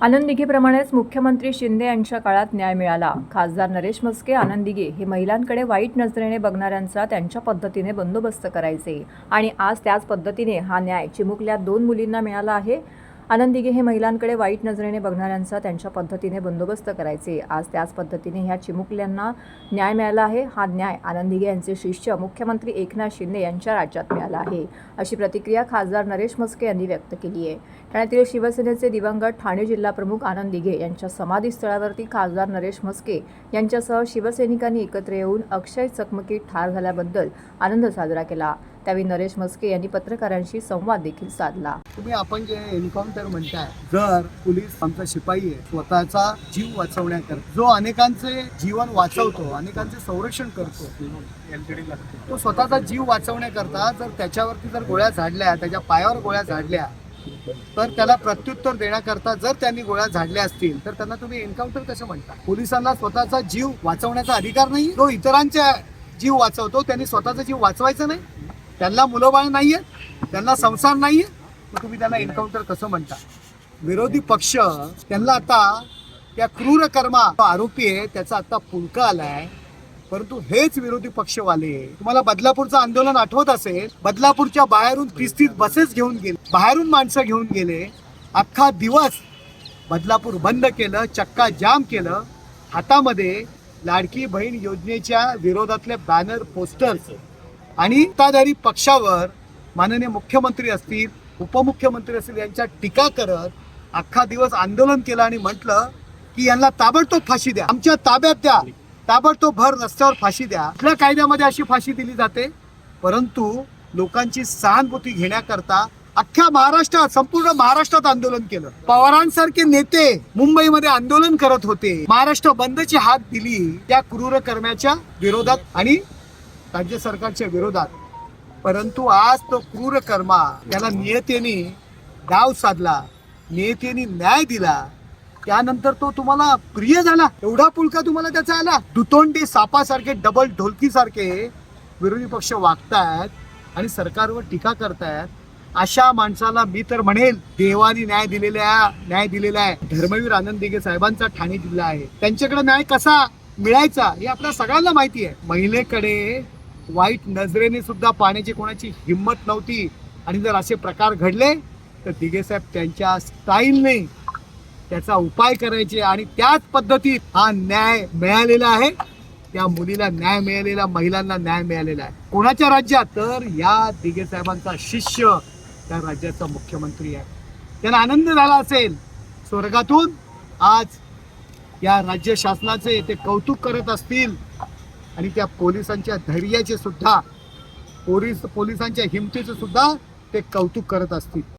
आनंद दिघेप्रमाणेच मुख्यमंत्री शिंदे यांच्या काळात न्याय मिळाला. खासदार नरेश मस्के आनंद दिघे हे महिलांकडे वाईट नजरेने बघणाऱ्यांचा त्यांच्या पद्धतीने बंदोबस्त करायचे. आणि आज त्याच पद्धतीने हा न्याय चिमुकल्या दोन मुलींना मिळाला आहे. आनंद हे महिलांकडे वाईट नजरेने बघणाऱ्यांचा त्यांच्या पद्धतीने बंदोबस्त करायचे. आज त्याच पद्धतीने ह्या चिमुकल्यांना न्याय मिळाला आहे. हा न्याय आनंद यांचे शिष्य मुख्यमंत्री एकनाथ शिंदे यांच्या राज्यात मिळाला आहे अशी प्रतिक्रिया खासदार नरेश म्हस्के यांनी व्यक्त केली आहे. ठाण्यातील शिवसेनेचे दिवंगत ठाणे जिल्हाप्रमुख आनंद दिघे यांच्या समाधीस्थळावरती खासदार नरेश म्हस्के यांच्यासह शिवसैनिकांनी एकत्र येऊन अक्षय चकमकीत ठार झाल्याबद्दल आनंद साजरा केला. त्यावेळी नरेश म्हस्के यांनी पत्रकारांशी संवाद देखील साधला. तुम्ही आपण जे एन्काउंटर म्हणताय जर पोलीस आमचा शिपाई आहे स्वतःचा जीव वाचवण्याकरता जो अनेकांचे जीवन वाचवतो अनेकांचे संरक्षण करतो तो स्वतःचा जीव वाचवण्याकरता जर त्याच्यावरती जर गोळ्या झाडल्या त्याच्या पायावर गोळ्या झाडल्या तर त्याला प्रत्युत्तर देण्याकरता जर त्यांनी गोळ्या झाडल्या असतील तर त्यांना तुम्ही एन्काउंटर कसं म्हणता? पोलिसांना स्वतःचा जीव वाचवण्याचा अधिकार नाही? जो इतरांच्या जीव वाचवतो त्यांनी स्वतःचा जीव वाचवायचा नाही? त्यांना मुलंबाळ नाही आहेत त्यांना संसार नाहीये मग तुम्ही त्यांना एन्काउंटर कसं म्हणता? विरोधी पक्ष त्यांना आता त्या क्रूर कर्मा आरोपी आहे त्याचा आता पुलका आलाय. परंतु हेच विरोधी पक्षवाले तुम्हाला बदलापूरचं आंदोलन आठवत असेल बदलापूरच्या बाहेरून तीस तीस बसेस घेऊन गेले बाहेरून माणसं घेऊन गेले. अख्खा दिवस बदलापूर बंद केलं चक्का जाम केलं. हातामध्ये लाडकी बहीण योजनेच्या विरोधातले बॅनर पोस्टर्स आणि सत्ताधारी पक्षावर माननीय मुख्यमंत्री असतील उपमुख्यमंत्री असतील यांच्या टीका करत अख्खा दिवस आंदोलन केलं आणि म्हटलं की यांना ताबडतोब फाशी द्या. आमच्या ताब्यात द्या. ताबडतोब भर रस्त्यावर फाशी द्या. आपल्या कायद्यामध्ये अशी फाशी दिली जाते? परंतु लोकांची सहानुभूती घेण्याकरता अख्ख्या महाराष्ट्रात संपूर्ण महाराष्ट्रात आंदोलन केलं. पवारांसारखे नेते मुंबईमध्ये आंदोलन करत होते. महाराष्ट्र बंदची हात दिली त्या क्रूर कर्म्याच्या विरोधात आणि राज्य सरकारच्या विरोधात. परंतु आज तो क्रूर कर्मा त्याला नियतेने डाव साधला नियतेने न्याय दिला. त्यानंतर तो तुम्हाला प्रिय झाला. एवढा पुलका तुम्हाला त्याचा आला. दुतोंडी सापासारखे डबल ढोलकी सारखे विरोधी पक्ष वागतायत आणि सरकारवर टीका करतायत. अशा माणसाला मी तर म्हणेल देवानी न्याय दिलेला न्याय दिलेला आहे. धर्मवीर आनंद दिघे साहेबांचा ठाणे जिल्हा आहे. त्यांच्याकडे न्याय कसा मिळायचा हे आपल्या सगळ्यांना माहिती आहे. महिलेकडे वाईट नजरेने सुद्धा पाहण्याची कोणाची हिंमत नव्हती. आणि जर असे प्रकार घडले तर दिघे साहेब त्यांच्या स्टाईलने त्याचा उपाय करायचे आणि त्याच पद्धतीत हा न्याय मिळालेला आहे. त्या मुलीला न्याय मिळालेला महिलांना न्याय मिळालेला आहे. कोणाच्या राज्यात? तर या दिघे साहेबांचा शिष्य त्या राज्याचा मुख्यमंत्री आहे. त्यांना आनंद झाला असेल. स्वर्गातून आज या राज्य शासनाचे ते कौतुक करत असतील. आणि त्या पोलिसांच्या धैर्याचे सुद्धा पोलीस पोलिसांच्या हिमतीचं सुद्धा ते कौतुक करत असतील.